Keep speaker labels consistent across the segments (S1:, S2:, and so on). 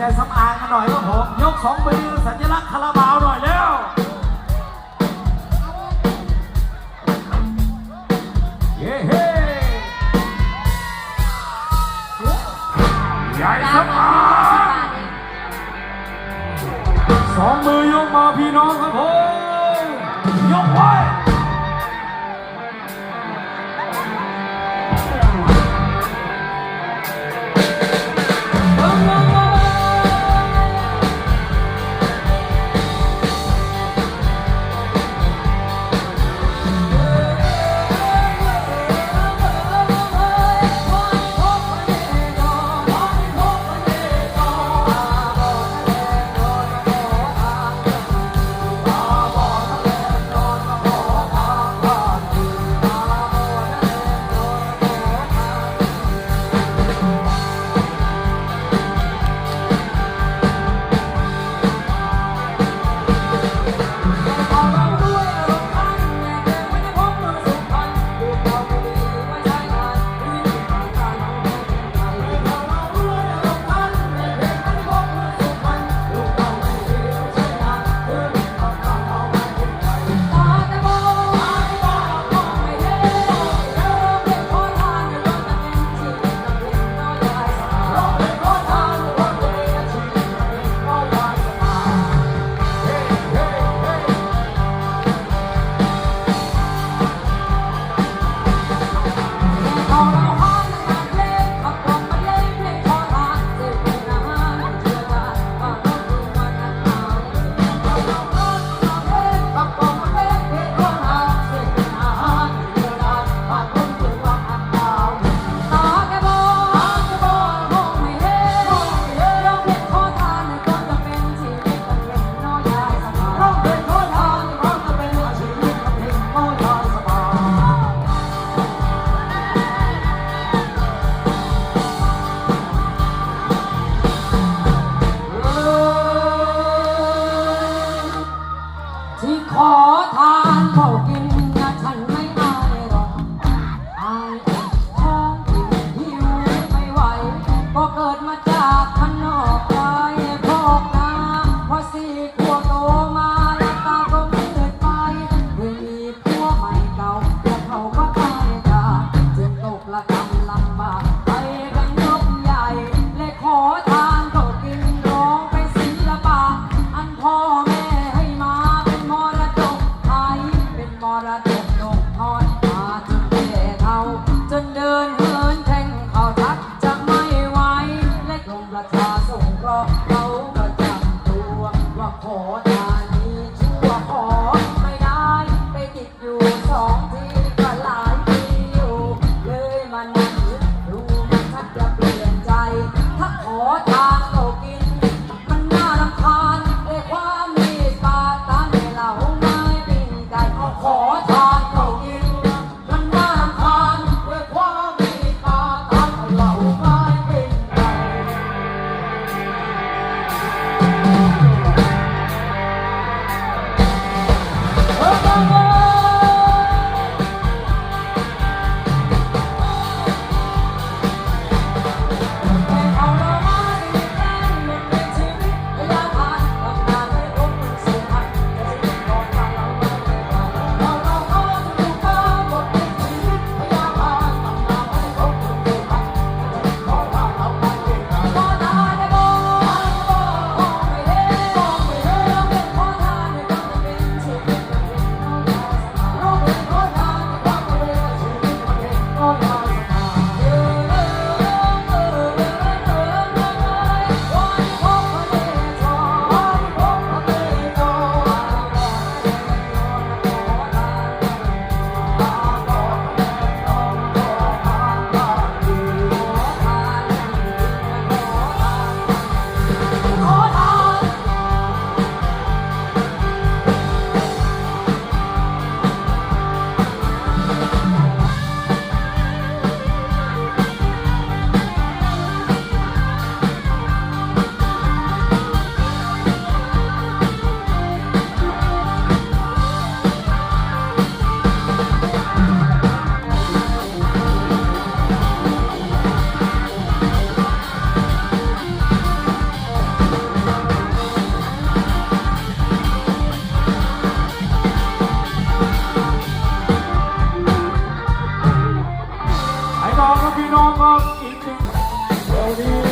S1: ญ่สำอางกันหน่อยครับผม ยกสองมือสัญลักษณ์คาราบาวหน่อยแล้วเย้เฮ้ใหญ่สำอางสองมือยกมาพี่น้องครับผม ยกไว้ I'm looking on my feet.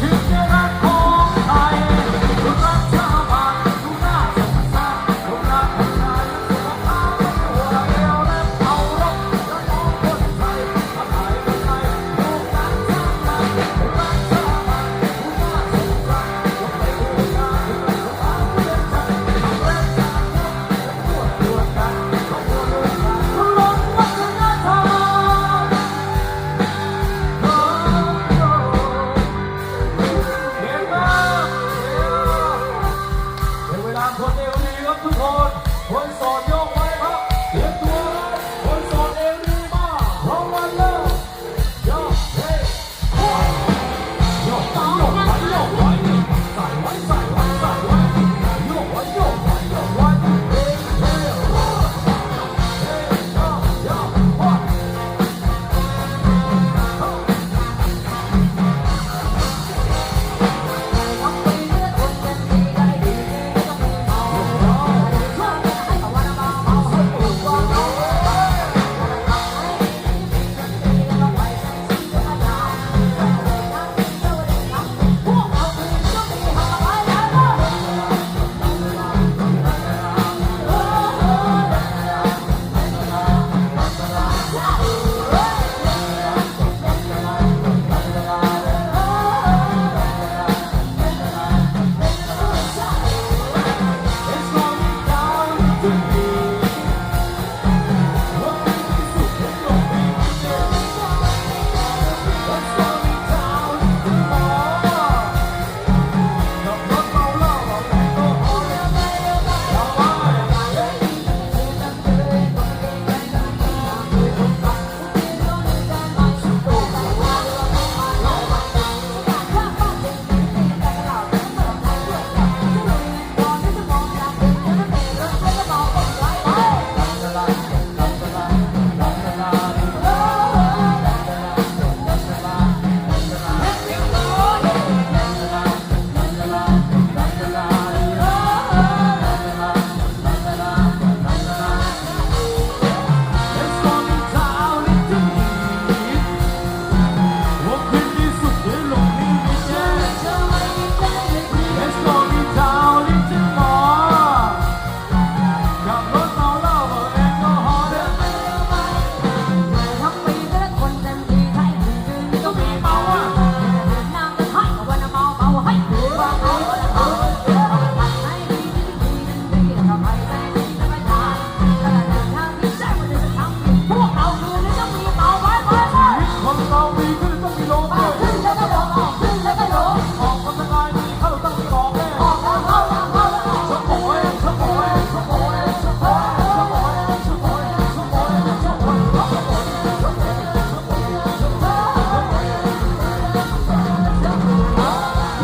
S1: Huh?